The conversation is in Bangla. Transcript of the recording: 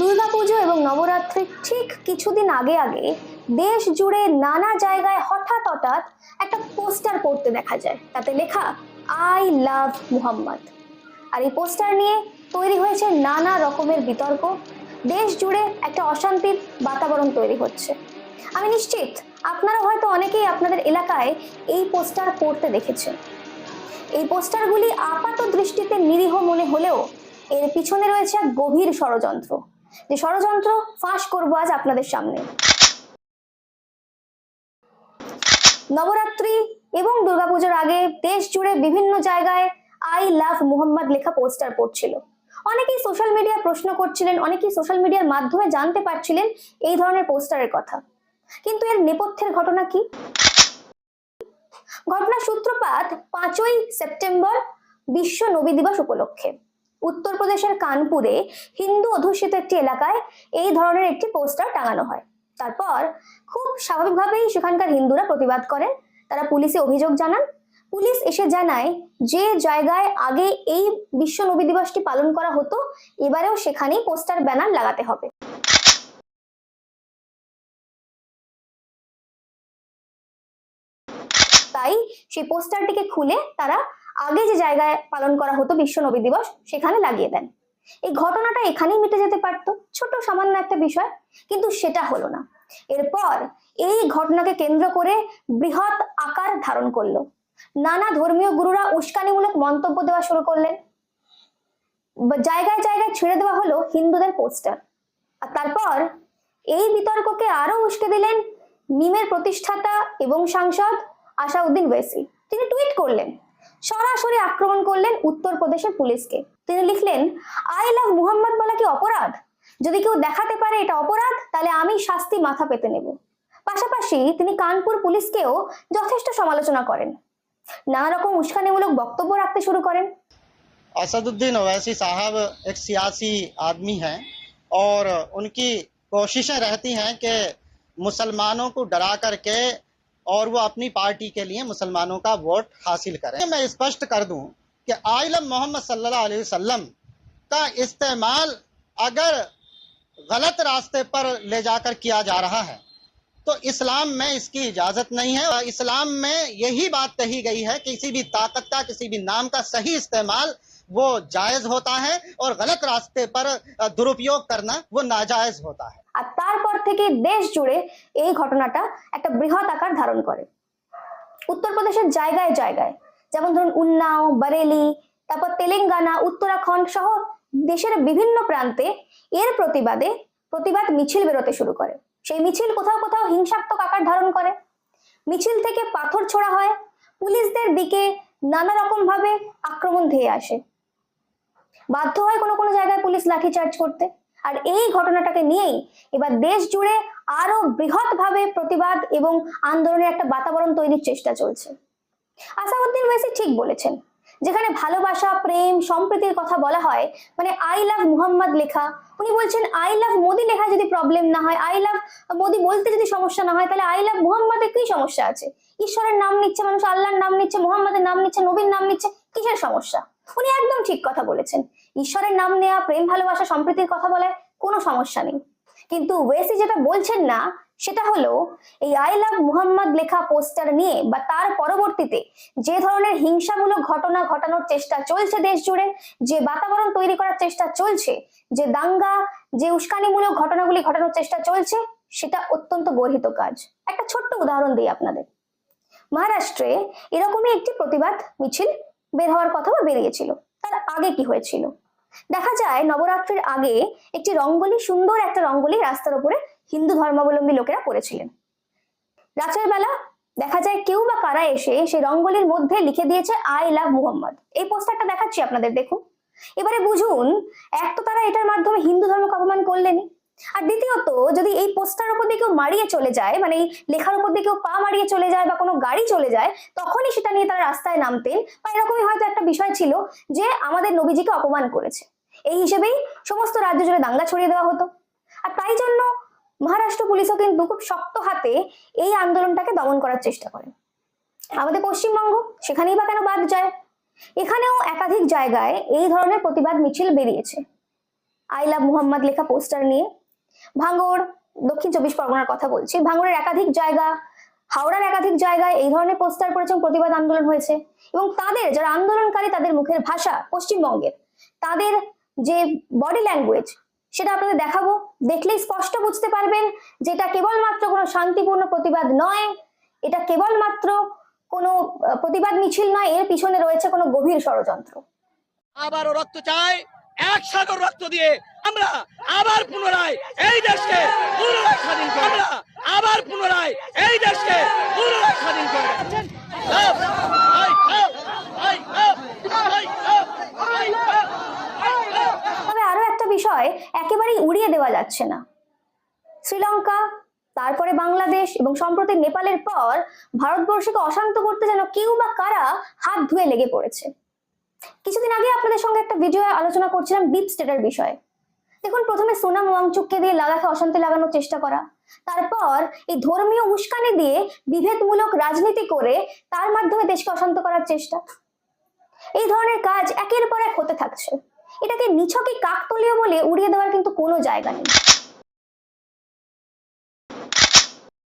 দুর্গাপুজো এবং নবরাত্রির ঠিক কিছুদিন আগে আগে দেশ জুড়ে নানা জায়গায় হঠাৎ হঠাৎ একটা পোস্টার পড়তে দেখা যায়। তাতে লেখা, আই লাভ মুহাম্মদ। আর এই পোস্টার নিয়ে তৈরি হয়েছে নানা রকমের বিতর্ক। দেশ জুড়ে একটা অশান্তির বাতাবরণ তৈরি হচ্ছে। আমি নিশ্চিত আপনারা হয়তো অনেকেই আপনাদের এলাকায় এই পোস্টার পড়তে দেখেছেন। এই পোস্টারগুলি আপাত দৃষ্টিতে নিরীহ মনে হলেও এর পিছনে রয়েছে এক গভীর ষড়যন্ত্র। যে ষড়যন্ত্র ফাঁস করব আজ আপনাদের সামনে। নবরাত্রি এবং দুর্গাপুজোর আগে দেশ জুড়ে বিভিন্ন জায়গায় আই লাভ মুহাম্মদ লেখা পোস্টার পড়ছিল। অনেকেই সোশ্যাল মিডিয়া প্রশ্ন করছিলেন, অনেকেই সোশ্যাল মিডিয়ার মাধ্যমে জানতে পারছিলেন এই ধরনের পোস্টারের কথা। কিন্তু এর নেপথ্যের ঘটনা কি? ঘটনার সূত্রপাত পাঁচই সেপ্টেম্বর বিশ্ব নবী দিবস উপলক্ষে। উত্তরপ্রদেশের কানপুরে হিন্দু অধ্যুষিত একটি এলাকায় এই ধরনের একটি পোস্টার টাঙানো হয়। তারপর খুব স্বাভাবিকভাবেই সেখানকার হিন্দুরা প্রতিবাদ করেন। তারা পুলিশে অভিযোগ জানান। পুলিশ এসে জানায় যে জায়গায় আগে এই বিশ্ব নবী দিবসটি পালন করা হতো, এবারেও সেখানেই পোস্টার, ব্যানার লাগাতে হবে। তাই সেই পোস্টারটিকে খুলে তারা আগে যে জায়গায় পালন করা হতো বিশ্ব নবী দিবস, সেখানে লাগিয়ে দেন। এই ঘটনাটা এখানেই মিটে যেতে পারত। ছোট সামান্য একটা বিষয়, কিন্তু সেটা হলো না। এরপর এই ঘটনাকে কেন্দ্র করে বৃহৎ আকার ধারণ করল। নানা ধর্মীয় গুরুরা উস্কানিমূলক মন্তব্য দেওয়া শুরু করলেন। জায়গায় জায়গায় ছেড়ে দেওয়া হলো হিন্দুদের পোস্টার। আর তারপর এই বিতর্ককে আরও উস্কে দিলেন মিমের প্রতিষ্ঠাতা এবং সাংসদ আসাউদ্দিন ওয়েসি। তিনি টুইট করলেন সরাসরি আক্রমণ করলেন উত্তরপ্রদেশের পুলিশকে তিনি লিখলেন আই লাভ মুহাম্মদ বলা কি অপরাধ যদি কেউ দেখাতে পারে এটা অপরাধ তাহলে আমি শাস্তি মাথা পেতে নেব পাশাপাশি তিনি কানপুর পুলিশকেও যথেষ্ট সমালোচনা করেন নানা রকম উস্কানিমূলক বক্তব্য রাখতে শুরু করেন असदुद्दीन ओवैसी साहब एक सियासी आदमी हैं और उनकी कोशिशें रहती हैं कि मुसलमानों को डरा करके और वो अपनी पार्टी के लिए मुसलमानों का वोट हासिल करें। मैं स्पष्ट कर दूँ कि आलम मोहम्मद सल्लल्लाहु अलैहि वसल्लम का इस्तेमाल अगर गलत रास्ते पर ले जाकर किया जा रहा है तो इस्लाम में इसकी इजाज़त नहीं है। इस्लाम में यही बात कही गई है कि किसी भी ताकत का, किसी भी नाम का सही इस्तेमाल वो जायज़ होता है और गलत रास्ते पर दुरुपयोग करना वो नाजायज़ होता है। থেকে দেশ জুড়ে এই ঘটনাটা একটা বৃহৎ আকার ধারণ করে। উত্তরপ্রদেশের জায়গায় জায়গায়, যেমন ধরুন উন্নাও বারেলি তারপর তেলেঙ্গানা, উত্তরাখণ্ড সহ দেশের বিভিন্ন প্রান্তে এর প্রতিবাদে প্রতিবাদ মিছিল বেরোতে শুরু করে। সেই মিছিল কোথাও কোথাও হিংসাত্মক আকার ধারণ করে। মিছিল থেকে পাথর ছোড়া হয়, পুলিশদের দিকে নানা রকম ভাবে আক্রমণ ধেয়ে আসে। বাধ্য হয় কোনো কোনো জায়গায় পুলিশ লাঠিচার্জ করতে। আর এই ঘটনাটাকে নিয়েই এবার দেশ জুড়ে আরও বৃহৎ ভাবে প্রতিবাদ এবং আন্দোলনের একটা বাতাবরণ তৈরির চেষ্টা চলছে। আসাউদ্দিন ওয়েসি ঠিক বলেছেন, যেখানে ভালোবাসা, প্রেম, সম্প্রীতির কথা বলা হয় মানে আই লাভ মুহাম্মদ লেখা, উনি বলছেন আই লাভ মোদি লেখা যদি প্রবলেম না হয় আই লাভ মোদি বলতে যদি সমস্যা না হয়, তাহলে আই লাভ মুহাম্মদের কি সমস্যা আছে? ঈশ্বরের নাম নিচ্ছে মানুষ, আল্লাহর নাম নিচ্ছে, মুহাম্মাদের নাম নিচ্ছে, নবীর নাম নিচ্ছে, কিসের সমস্যা? উনি একদম ঠিক কথা বলেছেন। ঈশ্বরের নাম নেয়া, প্রেম, ভালোবাসা সম্প্রীতির কথা বলায় কোনো সমস্যা নেই। কিন্তু ওয়েসি যেটা বলছেন না, সেটা হলো এই আই লাভ মুহাম্মদ লেখা পোস্টার নিয়ে বা তার পরবর্তীতে যে ধরনের হিংসামূলক ঘটনা ঘটানোর চেষ্টা চলছে দেশ জুড়ে, যে বাতাবরণ তৈরি করার চেষ্টা চলছে, যে দাঙ্গা, যে উস্কানিমূলক ঘটনাগুলি ঘটানোর চেষ্টা চলছে, সেটা অত্যন্ত গর্হিত কাজ। একটা ছোট্ট উদাহরণ দিই আপনাদের। মহারাষ্ট্রে এরকমই একটি প্রতিবাদ মিছিল বের হওয়ার কথা বা বেরিয়েছিল। তার আগে কি হয়েছিল? দেখা যায় নবরাত্রির আগে একটি রঙ্গোলি, সুন্দর একটা রঙ্গোলি রাস্তার উপরে হিন্দু ধর্মাবলম্বী লোকেরা করেছিলেন রাতের বেলা দেখা যায় কেউ বা কারা এসে সেই রঙ্গোলির মধ্যে লিখে দিয়েছে, আই লাভ মুহাম্মদ। এই পোস্টারটা দেখাচ্ছি আপনাদের, দেখুন। এবারে বুঝুন, এক তো তারা এটার মাধ্যমে হিন্দু ধর্মকে অপমান করলেনই। আর দ্বিতীয়ত, যদি এই পোস্টার উপর দিয়ে কেউ মারিয়ে চলে যায় মানে এই লেখার উপর দিয়ে কেউ পা মারিয়ে চলে যায় বা কোনো গাড়ি চলে যায়, তখনই সেটা নিয়ে তারা রাস্তায় নামতেন। বা এরকমই হয়তো একটা বিষয় ছিল যে আমাদের নবীজিকে অপমান করেছে। এই হিসেবেই সমস্ত রাজ্য জুড়ে দাঙ্গা ছড়িয়ে দেওয়া হতো। আর তাই জন্য মহারাষ্ট্র পুলিশও কিন্তু খুব শক্ত হাতে এই আন্দোলনটাকে দমন করার চেষ্টা করে। আমাদের পশ্চিমবঙ্গ সেখানেই বা কেন বাদ যায়? এখানেও একাধিক জায়গায় এই ধরনের প্রতিবাদ মিছিল বেরিয়েছে। আই লাভ মুহাম্মদ লেখা পোস্টার নিয়ে ভাঙড় দক্ষিণ চব্বিশ পরগনার কথা বলছি। ভাঙড়ের একাধিক জায়গা, হাওড়ার একাধিক জায়গায় এই ধরনের পোস্টার এবং প্রতিবাদ আন্দোলন হয়েছে। এবং তাদের, যারা আন্দোলনকারী, তাদের মুখের ভাষা পশ্চিমবঙ্গের, তাদের যে বডি ল্যাঙ্গুয়েজ সেটা আপনাদের দেখাবো। দেখলেই স্পষ্ট বুঝতে পারবেন যেটা কেবলমাত্র কোনো শান্তিপূর্ণ প্রতিবাদ নয়। এটা কেবলমাত্র কোনো প্রতিবাদ মিছিল নয়, এর পিছনে রয়েছে কোনো গভীর ষড়যন্ত্র। আবারও রক্ত চাই, এক সাগর রক্ত দিয়ে আমরা আবার পুনরায় এই দেশকে পুনরায় স্বাধীন আমরা আবার পুনরায় এই দেশকে পুনরায় স্বাধীন করব love! I love! I love! I love! I love! I love! তবে আরও একটা বিষয় একেবারেই উড়িয়ে দেওয়া যাচ্ছে না। শ্রীলঙ্কা, তারপরে বাংলাদেশ এবং সম্প্রতি নেপালের পর ভারতবর্ষকে অশান্ত করতে যেন কেউ বা কারা হাত ধুয়ে লেগে পড়েছে। কিছুদিন আগে আপনাদের সঙ্গে একটা ভিডিও আলোচনা করছিলাম ডিপ স্টেটের বিষয়ে। দেখুন, প্রথমে সোনাম ওয়াংচুককে দিয়ে লাদাখে অশান্তি লাগানোর চেষ্টা করা, তারপর এই ধর্মীয় উস্কানি দিয়ে বিভেদমূলক রাজনীতি করে তার মাধ্যমে দেশকে অশান্ত করার চেষ্টা। এই ধরনের কাজ একের পর এক হতে থাকছে। এটাকে নিছকই কাকতলীয় বলে উড়িয়ে দেওয়ার কিন্তু কোনো জায়গা নেই।